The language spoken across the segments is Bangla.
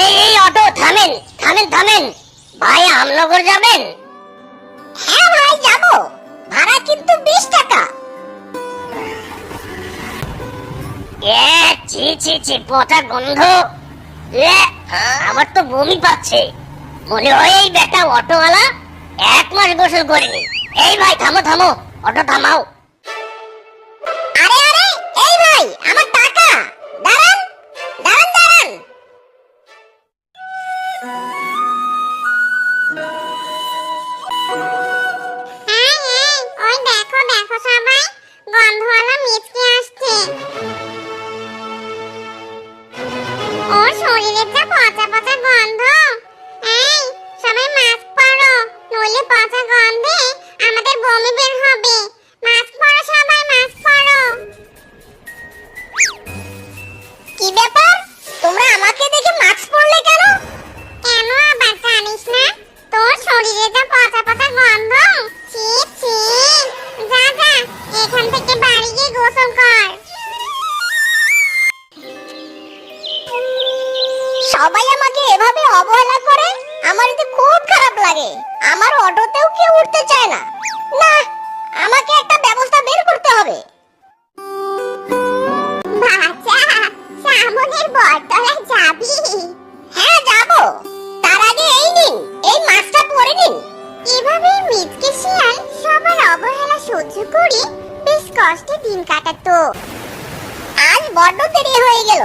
এই অটো, থামেন থামেন ভাই যাবেন? হ্যাঁ ছি ছি গন্ধ। আমার তো বমি পাচ্ছে। মনে হয় এই বেটা অটোওয়ালা এক মাস গোসল করেনি। এই ভাই, থামো থামো, অটো থামাও। দেখো গন্ধ গন্ধওয়ালা মিচকে আসছে। ওর শরীরের যা পচা পচা গন্ধ। এই, সবাই মাস্ক পরো, নইলে পচা গন্ধে আমাদের বমি বের হবে। সবাই আমাকে এভাবে অবহেলা করে? আমার এতে খুব খারাপ লাগে। আমার অটোতেও কেউ উঠতে চায় না। না আমাকে একটা ব্যবস্থা বের করতে হবে। বাচ্চা বটতলায় যাবি? হ্যাঁ যাব। তার আগে এই নিন এই মাস্কটা পরে নিন। এভাবে শিয়াল সবার অবহেলা সহ্য করে বেশ কষ্টে দিন কাটাতো। আজ বড্ড দেরি হয়ে গেল।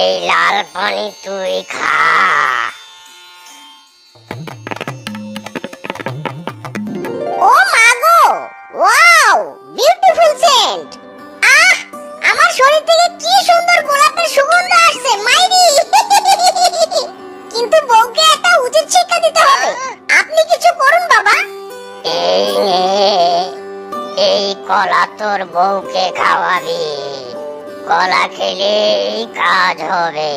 এই লাল পানি তুই খা। ও মাগো ওয়াও বিউটিফুল সেন্ট আহ, আমার শরীর থেকে কি সুন্দর গোলাপের সুগন্ধ আসছে, মাইরি। কিন্তু বউকে একটা উচিত শিক্ষা দিতে হবে। আপনি কিছু করুন, বাবা। এই এই কলা তোর বউকে খাওয়াবি। কলা খেলেই কাজ হবে।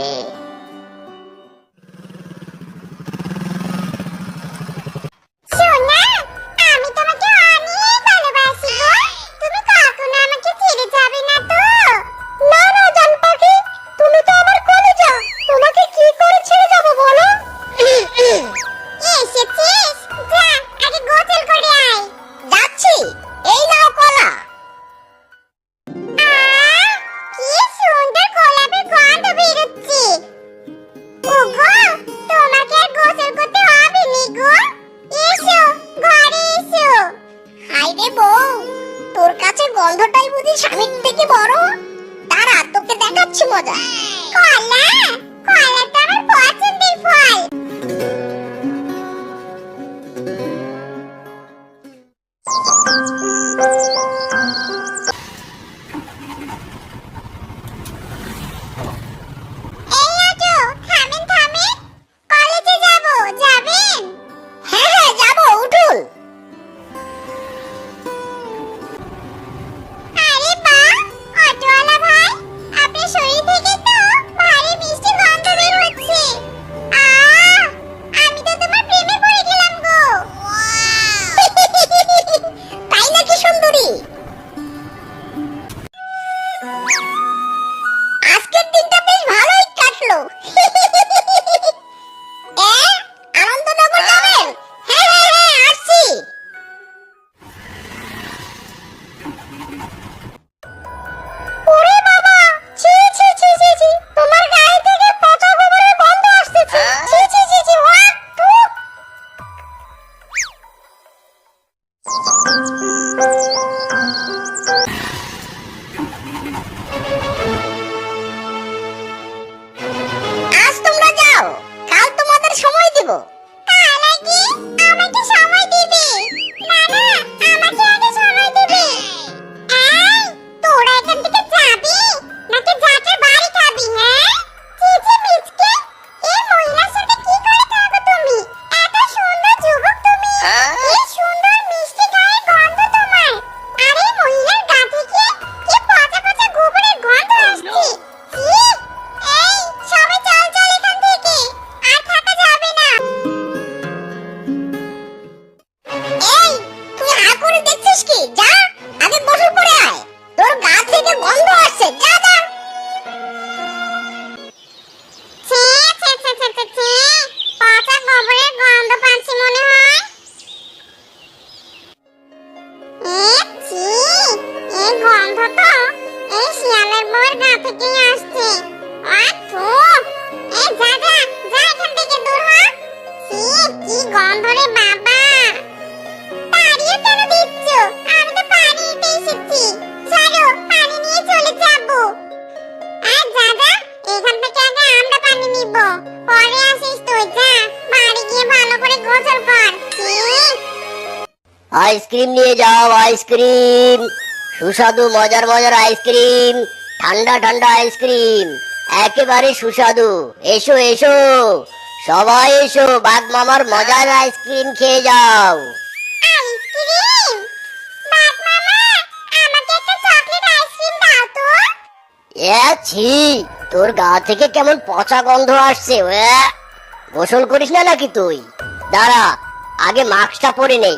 আমি তোমাকে 这啥玩？আইসক্রিম নিয়ে যাও আইসক্রিম। সুস্বাদু মজার মজার আইসক্রিম। ঠান্ডা ঠান্ডা আইসক্রিম। একেবারে সুস্বাদু। এসো এসো। সবাই এসো বাদ মামার মজার আইসক্রিম খেয়ে যাও। ছি তোর গা থেকে কেমন পচা গন্ধ আসছে গোসল করিস না নাকি তুই? দাঁড়া আগে মাস্কটা পরে নেই।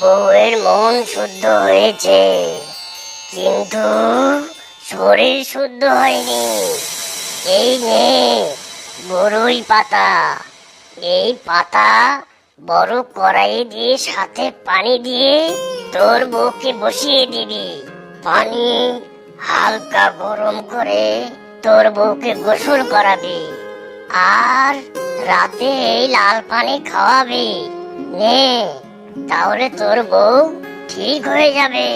বউয়ের মন শুদ্ধ হয়েছে, কিন্তু শরীর শুদ্ধ হয়নি। এই নে বড়ই পাতা। এই পাতা বড় কড়াই দিয়ে সাথে পানি দিয়ে তোর বউকে বসিয়ে দিবি। পানি হালকা গরম করে তোর বউকে গোসল করাবি। আর রাতে এই লাল পানি খাওয়াবি। নে তাহলে তোর বউ ঠিক হয়ে যাবে।